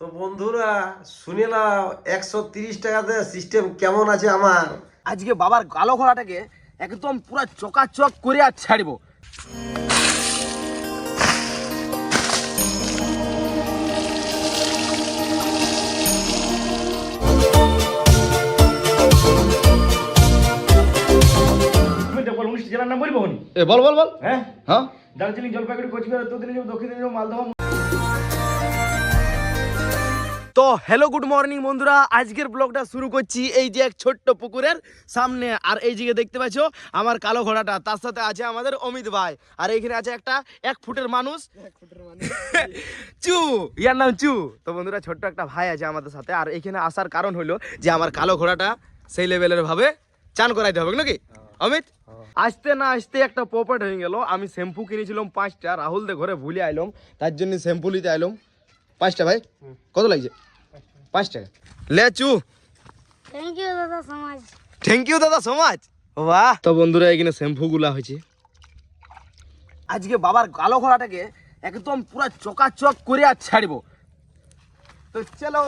তো বন্ধুরা শুনে নাও একশো তিরিশ টাকাতে সিস্টেম কেমন আছে আমার? আজকে বাবার গালো ঘোড়াটাকে একদম পুরো চকাচক করে আর ছাড়বো। বল জেলার নাম বলব এ বল বল বল। হ্যাঁ? হ্যাঁ? দার্জিলিং জলপাইগুড়ি কোচবিহার উত্তর দিনাজপুর দক্ষিণ দিনাজপুর মালদহ তো হ্যালো গুড মর্নিং বন্ধুরা। আজকের ব্লগটা শুরু করছি এই যে এক ছোট্ট পুকুরের সামনে। আর এই দিকে দেখতে পাচ্ছ আমার কালো ঘোড়াটা, তার সাথে আছে আমাদের অমিত ভাই। আর এইখানে আছে একটা এক ফুটের মানুষ। চু, ইয়ার নাম চু। তো বন্ধুরা, ছোট্ট একটা ভাই আছে আমাদের সাথে। আর এখানে আসার কারণ হলো যে আমার কালো ঘোড়াটা সেই লেভেলের ভাবে চান করাইতে হবে, নাকি? অমিত? আসতে না আসতে একটা পপেট হয়ে গেল। আমি শ্যাম্পু কিনেছিলাম পাঁচটা। রাহুল দে ঘরে ভুলে আইলাম। তার জন্য শ্যাম্পু নিতে আইলাম। পাঁচটা ভাই? কত লাগছে? পাঁচ টাকা লেচু। থ্যাংক ইউ দাদা সমাজ থ্যাংক ইউ দাদা সো মাচ বাহ। তো বন্ধুরা এখানে শ্যাম্পু গুলা হয়েছে। আজকে বাবার গালো ঘোড়াটাকে একদম পুরো চকাচক করে আর ছাড়বো। তো চলো।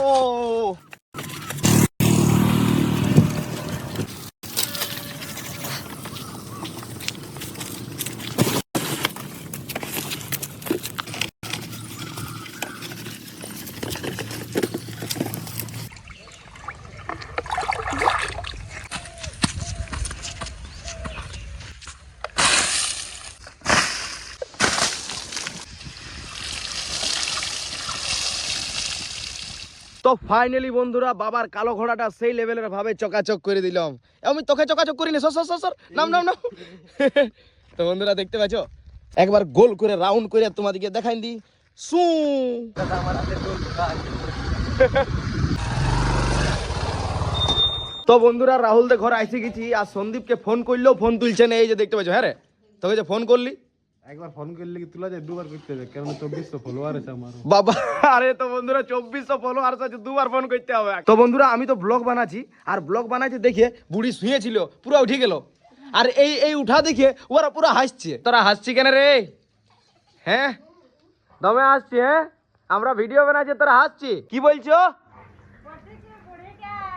তো ফাইনালি বন্ধুরা, বাবার কালো ঘোড়াটা সেই লেভেলের ভাবে চকাচক করে দিলাম। আমি তোকে চকাচক করিনি, সর সর সর নাম নাম নাম। তো বন্ধুরা, দেখতে পাচ্ছ? একবার গোল করে রাউন্ড করে তোমাদেরকে দেখাই দি সু তো বন্ধুরা, রাহুল দে ঘরে আইসে গেছি, আর সন্দীপকে ফোন করলেও ফোন তুলছে না, এই যে দেখতে পাচ্ছ হ্যাঁ রে? তোকে যে ফোন করলি একবার ফোন করলে কি তোলা যায়? দুবার করতে হবে কারণ চব্বিশশো ফলোয়ার আছে আমার বাবা আরে তো বন্ধুরা চব্বিশশো ফলোয়ার আছে দুবার ফোন করতে হবে। তো বন্ধুরা আমি তো ব্লগ বানাচ্ছি আর ব্লগ বানাচ্ছি দেখে বুড়ি শুয়েছিল পুরো উঠে গেল। আর এই এই উঠা দেখে ওরা পুরো হাসছে। তোরা হাসছি কেন রে? হ্যাঁ? দমে হাসছি হ্যাঁ? আমরা ভিডিও বানাচ্ছি তোরা হাসছি? কি বলছো?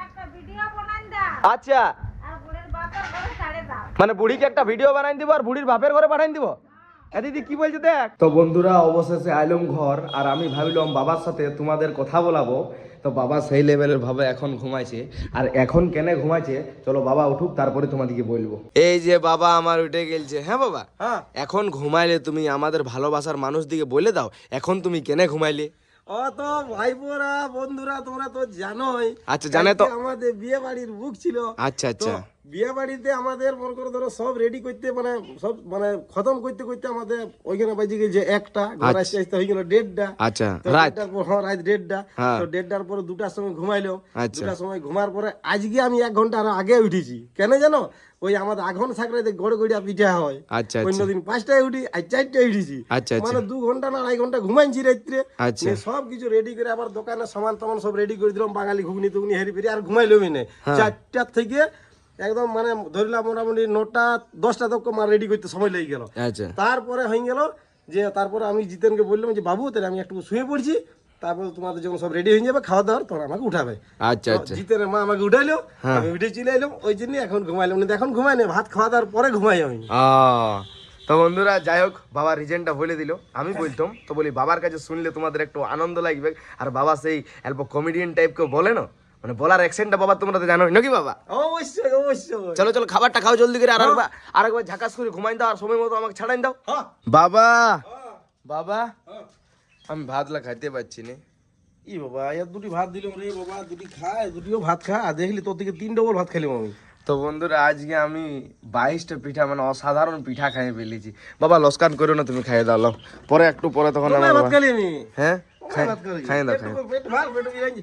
একটা ভিডিও বানান দা আচ্ছা মানে বুড়িকে একটা ভিডিও বানাই দিব আর বুড়ির বাপের ঘরে পাঠাই দিব? দিদি কি বলছো দেখ? তো বন্ধুরা অবশেষে আইলম ঘর আর আমি ভাবিলাম বাবার সাথে তোমাদের কথা বলাবো। তো বাবা সেই লেভেলের ভাবে এখন ঘুমাইছে। আর এখন কেনে ঘুমাইছে? চলো বাবা উঠুক তারপরে তোমাদেরকে বলব। এই যে বাবা আমার উঠে গেলছে হ্যাঁ বাবা? হ্যাঁ। এখন ঘুমাইলে তুমি আমাদের ভালোবাসার মানুষ দিকে বলে দাও এখন তুমি কেনে ঘুমাইলে? ও তো ভাইবোরা বন্ধুরা তোমরা তো জানোই। আচ্ছা, জানে তো। আমাদের বিয়ে বাড়ির বুক ছিল। আচ্ছা আচ্ছা। বিয়ে বাড়িতে আমাদের মনে করো ধরো সব রেডি করতে মানে সব মানে খতম করতে করতে আমাদের ওইখানে বাজে গেছে একটা ঘর আসতে আসতে হয়ে গেল দেড়টা। আচ্ছা রাত দেড়টার পর হ্যাঁ, রাত দেড়টা। হ্যাঁ। তো দেড়টার পরে দুটার সময় ঘুমাইলো। আচ্ছা। দুটার সময় ঘুমার পরে আজকে আমি এক ঘণ্টা আরও আগে উঠেছি। কেন জানো? ওই আমাদের আঘন সাকরাইতে গড় গড়িয়া পিঠা হয়। আচ্ছা আচ্ছা। অন্যদিন পাঁচটায় উঠি আর চারটায় উঠেছি। আচ্ছা, আচ্ছা। মানে দু ঘণ্টা না আড়াই ঘণ্টা ঘুমাইছি রাত্রে। আচ্ছা। সব কিছু রেডি করে আবার দোকানে সামান টামান সব রেডি করে দিলাম। বাঙালি ঘুগনি টুগনি হেরি ফেরি আর ঘুমাইলামই না। হ্যাঁ। চারটার থেকে একদম মানে ধরিলাম মোটামুটি নটা দশটা তক আমার রেডি করতে সময় লেগে গেল। আচ্ছা। তারপরে হয়ে গেল যে তারপরে আমি জিতেনকে বললাম যে বাবু তাহলে আমি একটু শুয়ে পড়ছি। তারপরে তোমাদের যখন সব রেডি হয়ে যাবে খাওয়া দাওয়ার তখন আমাকে উঠাবে। আচ্ছা আচ্ছা। জিতেনের মা আমাকে উঠাইলো হ্যাঁ। আমি উঠে চলে এলাম ওই জন্য এখন ঘুমাইলাম না। এখন ঘুমাই না ভাত খাওয়া দাওয়ার পরে ঘুমাই আমি। তো বন্ধুরা যাই হোক বাবার রিজনটা বলে দিল। আমি বলতাম তো বলি বাবার কাছে শুনলে তোমাদের একটু আনন্দ লাগবে। আর বাবা সেই অল্প কমেডিয়ান টাইপ কেউ বলে না? মানে বলার অ্যাকসেন্টটা বাবা তোমরা তো জানো নাকি বাবা? অবশ্যই অবশ্যই। চলো চলো খাবারটা খাও জলদি করে আর একবার আর একবার ঝাকাস করে ঘুমাই দাও আর সময় মতো আমাকে ছাড়াই দাও। হ্যাঁ। বাবা বাবা আমি ভাতলা খাইতে পারছি না। ই বাবা ইয়ার দুটি ভাত দিলাম রে বাবা দুটি খায় দুটিও ভাত খা আর দেখলি তোর থেকে তিন ডবল ভাত খেলাম আমি। তো বন্ধুরা আজকে আমি বাইশটা পিঠা মানে অসাধারণ পিঠা খাইয়ে ফেলেছি। বাবা লস্কান করো না তুমি খাইয়ে দাও পরে একটু পরে তখন ভাত হ্যাঁ? খাই ভাত দাও খাই ভাত।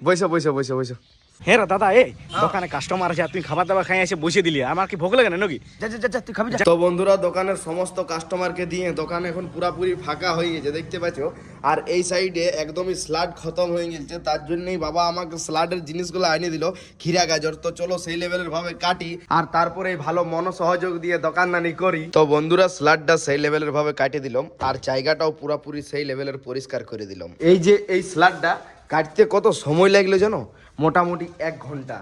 বসো বসো বসো বসো। হ্যাঁ রে দাদা এই দোকানে কাস্টমার আছে তুমি খাবার দাবার খাই এসে বসে দিলি আমার কি ভোগ লাগে না নাকি যা যা, যা যা তুই খাবি তো বন্ধুরা দোকানের সমস্ত কাস্টমারকে দিয়ে দোকান এখন পুরাপুরি ফাঁকা হয়ে গেছে দেখতে পাচ্ছ? আর এই সাইডে একদমই স্লাড খতম হয়ে গেছে তার জন্যই বাবা আমাকে স্লাডের জিনিসগুলো আনিয়ে দিল খিরা গাজর। তো চলো সেই লেভেলের ভাবে কাটি আর তারপরে ভালো মন সহযোগ দিয়ে দোকানদানি করি। তো বন্ধুরা স্লাডটা সেই লেভেলের ভাবে কাটিয়ে দিলাম আর জায়গাটাও পুরাপুরি সেই লেভেলের পরিষ্কার করে দিলাম। এই যে এই স্লাডটা কাটতে কত সময় লাগল জানো? মোটামুটি এক ঘণ্টা।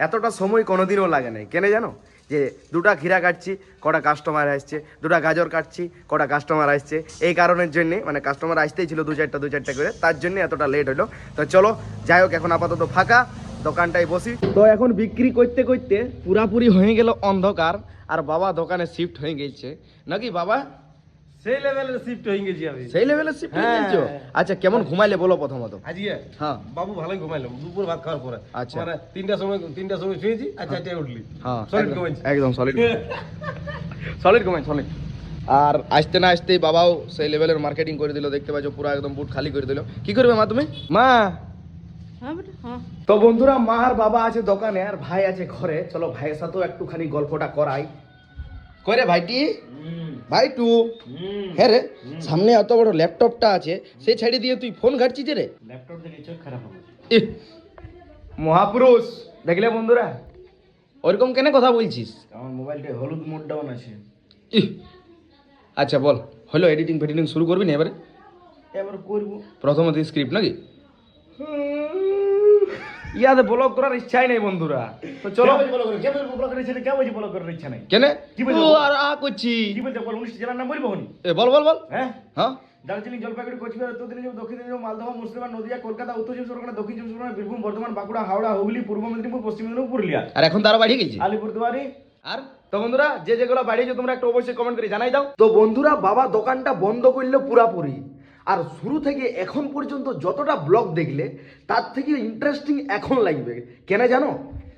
এতটা সময় কোনোদিনও লাগে নাই। কেন জানো? যে দুটা ক্ষীরা কাটছি, কটা কাস্টমার আসছে, দুটা গাজর কাটছি, কটা কাস্টমার আসছে। এই কারণের জন্যে মানে কাস্টমার আসতেই ছিল দু চারটা দু চারটা করে, তার জন্য এতটা লেট হলো। তো চলো, যাই হোক, এখন আপাতত ফাঁকা দোকানটাই বসি। তো এখন বিক্রি করতে করতে পুরাপুরি হয়ে গেল অন্ধকার, আর বাবা দোকানে শিফট হয়ে গেছে। নাকি বাবা? সেই লেভেলের শিফট হয়ে গেছি আমি। সেই লেভেলে শিফট হয়ে হ্যাঁ। গেছো? আচ্ছা কেমন ঘুমাইলে বলো প্রথমত আজকে? হ্যাঁ। বাবু ভালোই ঘুমাইলাম দুপুর ভাত খাওয়ার পরে। আচ্ছা। মানে তিনটার সময় তিনটার সময় শুয়েছি আর চারটায় উঠলি। হ্যাঁ সলিড ঘুমাইছি। একদম সলিড সলিড ঘুমাই সলিড আর আসতে না আসতেই বাবাও সেই লেভেলের মার্কেটিং করে দিল দেখতে পাচ্ছ পুরো একদম বুট খালি করে দিল। কি করবে মা তুমি? মা! তো বন্ধুরা মা আর বাবা আছে দোকানে আর ভাই আছে ঘরে। চলো ভাইয়ের সাথেও একটুখানি গল্পটা করাই। করে ভাইটি? ভাই টু হ্যাঁ রে সামনে এত বড় ল্যাপটপটা আছে সে ছেড়ে দিয়ে তুই ফোন ঘাটছিস রে? ল্যাপটপ দেখে চোখ খারাপ হবে। ইহ, মহাপুরুষ দেখলে বন্ধুরা ওরকম কেন কথা বলছিস? আমার মোবাইলটা হলুদ মোড ডাউন আছে। আচ্ছা বল হলো এডিটিং ফেডিটিং শুরু করবি না এবারে? এবার করব। প্রথমত স্ক্রিপ্ট নাকি? ইয়াতে ব্লগ করার ইচ্ছাই নেই বন্ধুরা। তো চলো। কে বলছে বলো করে কে বলছে ব্লগ করার ইচ্ছা নেই? কে করার ইচ্ছা নাই? কেন? কি বলছো? ও আর আ করছি। কি বলতে বল উনিশটি জেলার নাম বলব এ বল বল বল। হ্যাঁ? হ্যাঁ? দার্জিলিং জলপাইগুড়ি কোচবিহার উত্তর দিনাজপুর দক্ষিণ দিনাজপুর মালদহ মুর্শিদাবাদ নদিয়া কলকাতা উত্তর চব্বিশ পরগনা দক্ষিণ চব্বিশ পরগনা বীরভূম বর্ধমান বাঁকুড়া হাওড়া হুগলি পূর্ব মেদিনীপুর পশ্চিম মেদিনীপুর পুরুলিয়া। আর এখন তারা বাড়িয়ে গেছি। আলিপুরদুয়ারি আর? তো বন্ধুরা যে যেগুলো বাড়িয়েছো তোমরা একটু অবশ্যই কমেন্ট করে জানাই দাও। তো বন্ধুরা বাবা দোকানটা বন্ধ করল পুরাপুরি। আর শুরু থেকে এখন পর্যন্ত যতটা ব্লগ দেখলে, তার থেকে ইন্টারেস্টিং এখন লাগবে। কেন জানো?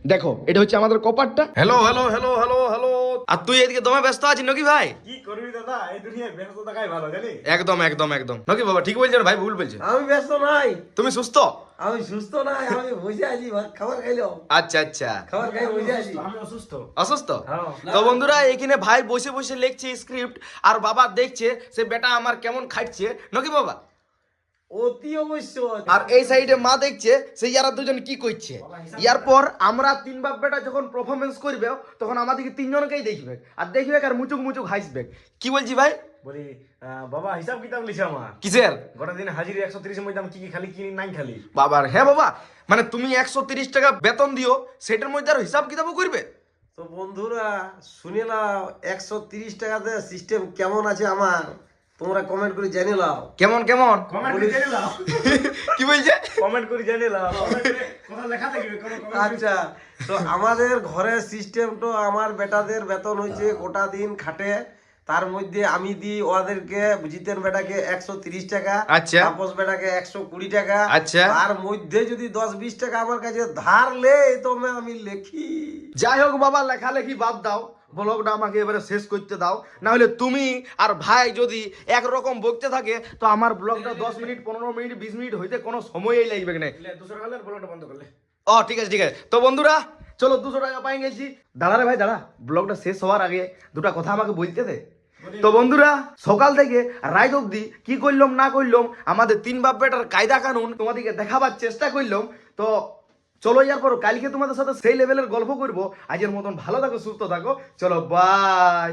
দেখো, এটা হচ্ছে আমাদের কপারটা hello hello hello hello hello আর তুই এদিকে দমে ব্যস্ত আছিস নাকি ভাই? কি করবি দাদা? এই দুনিয়ায় ব্যস্ত থাকাই ভালো জানি একদম একদম একদম। নাকি বাবা ঠিক বলছেন ভাই ভুল বলছে আমি ব্যস্ত নাই। তুমি সুস্থ? আমি সুস্থ নাই আমি বসে আছি খাবার খাইলাম। আচ্ছা আচ্ছা। খাবার খাই বসে আছি। আমি অসুস্থ। অসুস্থ? তো বন্ধুরা এখানে ভাই বসে বসে লিখছে স্ক্রিপ্ট আর বাবা দেখছে সে বেটা আমার কেমন খাটছে। নাকি বাবা? অতি অবশ্য আর এই সাইডে মা দেখছে সেই ইয়ারা দুজন কি করছে ইয়ার পর আমরা তিন বাপ বেটা যখন পারফরমেন্স করবে তখন আমাদেরকে তিনজনকেই দেখবে। আর দেখবে আর মুচুক মুচুক হাসবে। কি বলছি ভাই? বলি বাবা হিসাব কিতাব আমার। কিসের? গোটা দিন হাজিরি একশো তিরিশের মধ্যে আমি কি কি খালি কি নাই খালি। বাবার হ্যাঁ বাবা মানে তুমি একশো তিরিশ টাকা বেতন দিও সেটার মধ্যে আর হিসাব কিতাবও করবে? তো বন্ধুরা শুনে একশো তিরিশ টাকাতে সিস্টেম কেমন আছে আমার? তোমরা কমেন্ট করে জেনে নাও। কেমন কেমন? কমেন্ট করে জেনে নাও। কি বলছে? কমেন্ট করে জেনে নাও। কথা লেখা থাকবে আচ্ছা তো আমাদের ঘরের সিস্টেম তো আমার বেটাদের বেতন হয়েছে গোটা দিন খাটে। তার মধ্যে আমি দিই ওদেরকে জিতেন বেটাকে একশো তিরিশ টাকা আচ্ছা। তাপস বেটাকে একশো কুড়ি টাকা। আচ্ছা। তার মধ্যে যদি দশ বিশ টাকা আমার কাছে ধার লে তো আমি লেখি। যাই হোক বাবা লেখালেখি বাদ দাও। ব্লগটা আমাকে এবারে শেষ করতে দাও। না হলে তুমি আর ভাই যদি একরকম বকতে থাকে তো আমার ব্লগটা দশ মিনিট পনেরো মিনিট বিশ মিনিট হইতে কোনো সময়ই লাগবে না। ব্লগটা বন্ধ করলে। ও ঠিক আছে ঠিক আছে। তো বন্ধুরা চলো দুশো টাকা পাই গেছি। দাঁড়া রে ভাই দাঁড়া ব্লগটা শেষ হওয়ার আগে দুটা কথা আমাকে বলতে দে। তো বন্ধুরা সকাল থেকে রাত অবধি কি করলাম না করলাম আমাদের তিন বাপ বেটার কায়দা কানুন তোমাদেরকে দেখাবার চেষ্টা করলাম। তো চলো ইয়া করো, কালকে তোমাদের সাথে সেই লেভেলের গল্প করব। আজের মতন ভালো থাকো, সুস্থ থাকো। চলো বাই